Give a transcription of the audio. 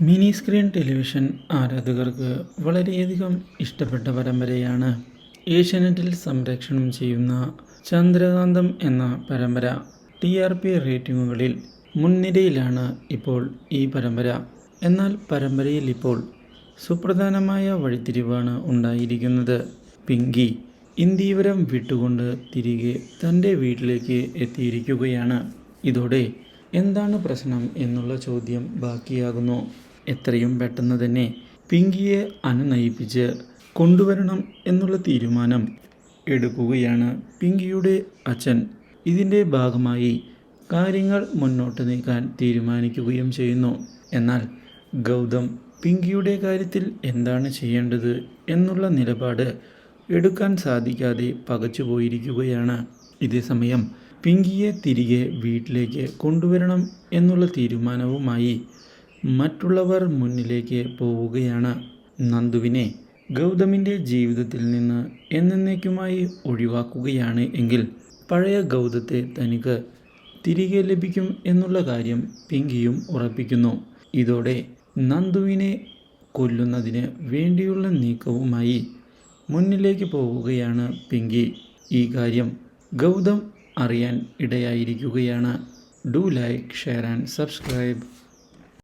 Mini screen television ആരാധകർക്ക് വളരെയധികം ഇഷ്ടപ്പെട്ട പരമ്പരയാണ് ഏഷ്യാനെറ്റിൽ സംരക്ഷണം ചെയ്യുന്ന ചന്ദ്രകാന്തം എന്ന പരമ്പര. ടി ആർ പി റേറ്റിംഗുകളിൽ മുൻനിരയിലാണ് ഇപ്പോൾ ഈ പരമ്പര. എന്നാൽ പരമ്പരയിൽ ഇപ്പോൾ സുപ്രധാനമായ വഴിത്തിരിവാണ് ഉണ്ടായിരിക്കുന്നത്. പിങ്കി ഇന്ദീവരം വിട്ടുകൊണ്ട് തിരികെ തന്റെ വീട്ടിലേക്ക് എത്തിയിരിക്കുകയാണ്. ഇതോടെ എന്താണ് പ്രശ്നം എന്നുള്ള ചോദ്യം ബാക്കിയാകുന്നു. എത്രയും പെട്ടെന്ന് തന്നെ പിങ്കിയെ അനുനയിപ്പിച്ച് കൊണ്ടുവരണം എന്നുള്ള തീരുമാനം എടുക്കുകയാണ് പിങ്കിയുടെ അച്ഛൻ. ഇതിന്റെ ഭാഗമായി കാര്യങ്ങൾ മുന്നോട്ട് നീക്കാൻ തീരുമാനിക്കുകയും ചെയ്യുന്നു. എന്നാൽ ഗൗതം പിങ്കിയുടെ കാര്യത്തിൽ എന്താണ് ചെയ്യേണ്ടത് എന്നുള്ള നിലപാട് എടുക്കാൻ സാധിക്കാതെ പകച്ചു പോയിരിക്കുകയാണ് ഇതേസമയം പിങ്കിയെ തിരികെ വീട്ടിലേക്ക് കൊണ്ടുവരണം എന്നുള്ള തീരുമാനവുമായി മറ്റുള്ളവർ മുന്നിലേക്ക് പോവുകയാണ്. നന്ദുവിനെ ഗൗതമിന്റെ ജീവിതത്തിൽ നിന്ന് എന്നേക്കുമായി ഒഴിവാക്കുകയാണ് എങ്കിൽ പഴയ ഗൗതത്തെ തനിക്ക് തിരികെ ലഭിക്കും എന്നുള്ള കാര്യം പിങ്കിയും ഉറപ്പിക്കുന്നു. ഇതോടെ നന്ദുവിനെ കൊല്ലുന്നതിന് വേണ്ടിയുള്ള നീക്കവുമായി മുന്നിലേക്ക് പോവുകയാണ് പിങ്കി. ഈ കാര്യം ഗൗതം അറിയാൻ ഇടയായിരിക്കുകയാണ്. Do like share and subscribe.